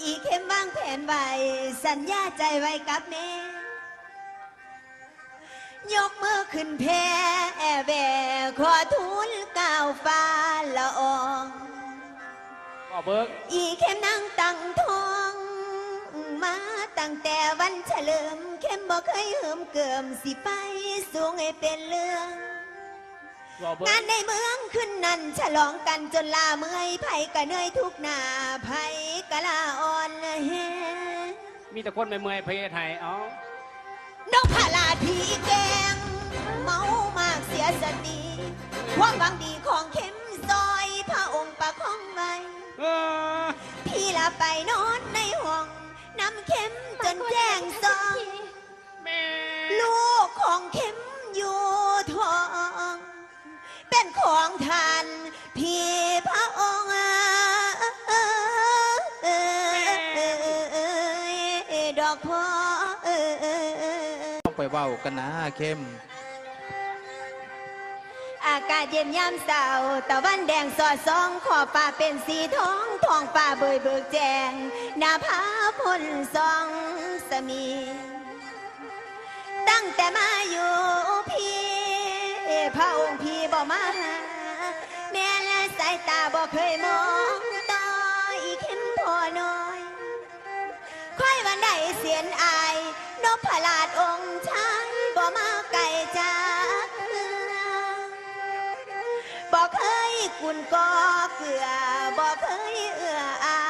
อีเข้มวางแผนไว้สัญญาใจไว้กับแม่ยกมือขึ้นแพ่แว่ขอทูลก้าวฟ้าละอองก็เบิกอีเข้มนั่งตั้งท้อง มาตั้งแต่วันเฉลิม เข้มบอกเคยเหิมเกิมสิไปสูงให้เป็นเรื่องก็เบิงากนในเมืองขึ้นนั่นฉลองกันจนลาเมื่อยไผกะเหนื่อยทุกหน้าไผ กะลาอ่อนแฮมีแต่คนไม่เมื่อยเพศไทยเอานกพาลาผีแกง เมามากเสียสติความหวังดีของเข้มซอยพระองค์ประคองไว้เออพี่ลาไปนอนในห้องน้ำเข้มจนแจ้งซอง แม่ลูกของเข้ม ดอกพ่อต้องไปเว้ากันนะเข้ม อากาศเย็นยามเสาร์ตะวันแดงสอดส่องขอบฟ้าเป็นสีทองท้องฟ้าเบยเบิกแจงหน้าผาพ่นสองสมี ตั้งแต่มาอยู่พี่พระองค์พี่บ่มาหาแม่และสายตาบ่เคยมอง ค่อยวันใดเสียนอายนพลาดองค์ชายบ่มาไก่จากเมือบ่เคยกุนกอเกลือบ่เคยเอื้อเอา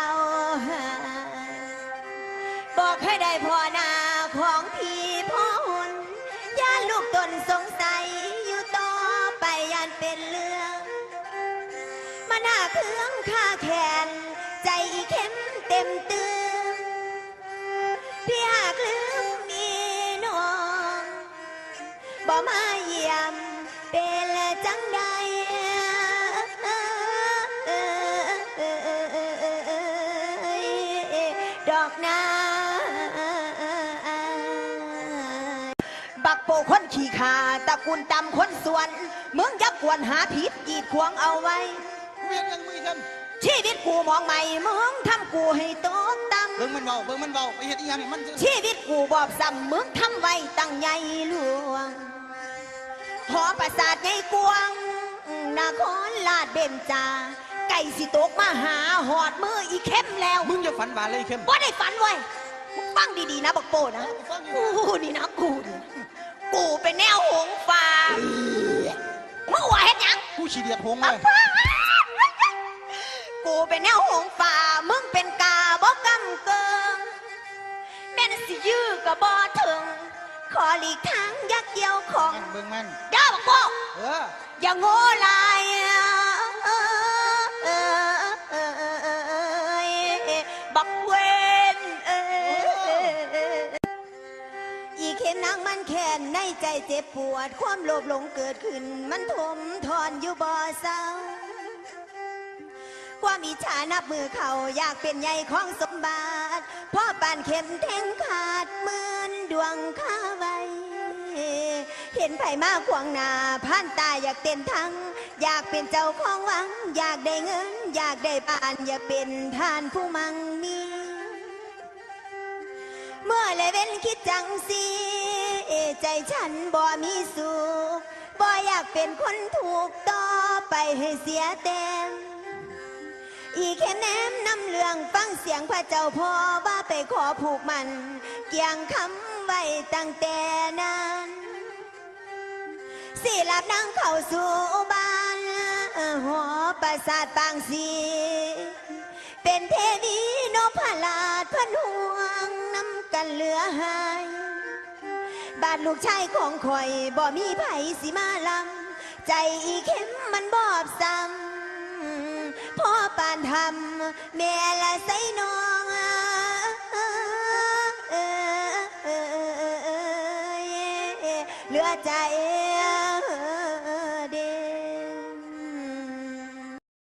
บ่เคยได้พอนาของพี่พ่อหุ่นย่านลูกตนสงสัยอยู่ต่อไปยานเป็นเรื่องมาหน้าเครื่องข้าแขนใจเข้มเต็มตื้ม พี่หากลืมมีน้องบ่มาเยี่ยมเป็นจังใดดอกนาบักโปคนขี่ขาตะกูลตำคนสวน มึงยักกวนหาผิดกีดขวางเอาไว้ เวียนยังมือฉัน ชีวิตกูมองใหม่มึงทำกูให้โตต่เบิ่งมันเบาเบิ่งมันเบาไปเฮ็ดอีหยังนี่มันำชีวิตกูบอบซ้ำมึงทำไว้ตั้งใหญ่หลวงหอประสาทใหญ่กวางนครลาดเบนจา ไก่สิตกมาหาหอดมืออีเข้มแล้วมึงจะฝันบาเลยเข้มว่าได้ฝันเว้ยมึงฟังดีๆนะบักโปนะฟังอยู่กูนี่นะกูนี่กูเป็นแนวหงส์ฟ้ามึงว่าเฮ็ดหยังกูฉีเดียดหงเลย กูเป็นแนวหงส์ฟ้ามึงเป็นกาบ่กำเกิงแม่นสิยื้อก็บ่ถึง ขอหลีกทางยักเกี่ยวของมันเบิ่งมันเด้าบักโป้เอออย่าโง่หลายบักเวนอีเข็มนางมันแค้นในใจเจ็บปวด ความโลภหลงเกิดขึ้น มันถมทอนอยู่บ่เศร้า ความอิจฉานับมือเขาอยากเป็นใหญ่ของสมบัติพ่อปานเข็มแทงขาดเหมือนดวงข้าไวเห็นไผ่มาขวางหนาผ่านตาอยากเต้นทั้ง อยากเป็นเจ้าของวัง อยากได้เงิน อยากได้บ้านอยากเป็นทานผู้มั่งมีเมื่อเลยเว้นคิดจังสีใจฉันบ่มีสุขบ่อยากเป็นคนถูกต่อไปให้เสียแต้ม อีแค่แนมนำเรื่องฟังเสียงพระเจ้าพ่อว่าไปขอผูกมัน เกี่ยงคำไว้ตั้งแต่นั้นสิหลับนั่งเข้าสู่บ้านหอประสาทบางสีเป็นเทวีนพลาดพันห่วงนำกันเหลือหายบาดลูกชายของข่อยบ่มีไผสิมาลำใจอีเข้มมันบอบซ้ำานทำแม่ละใส่น้องเหลือใจ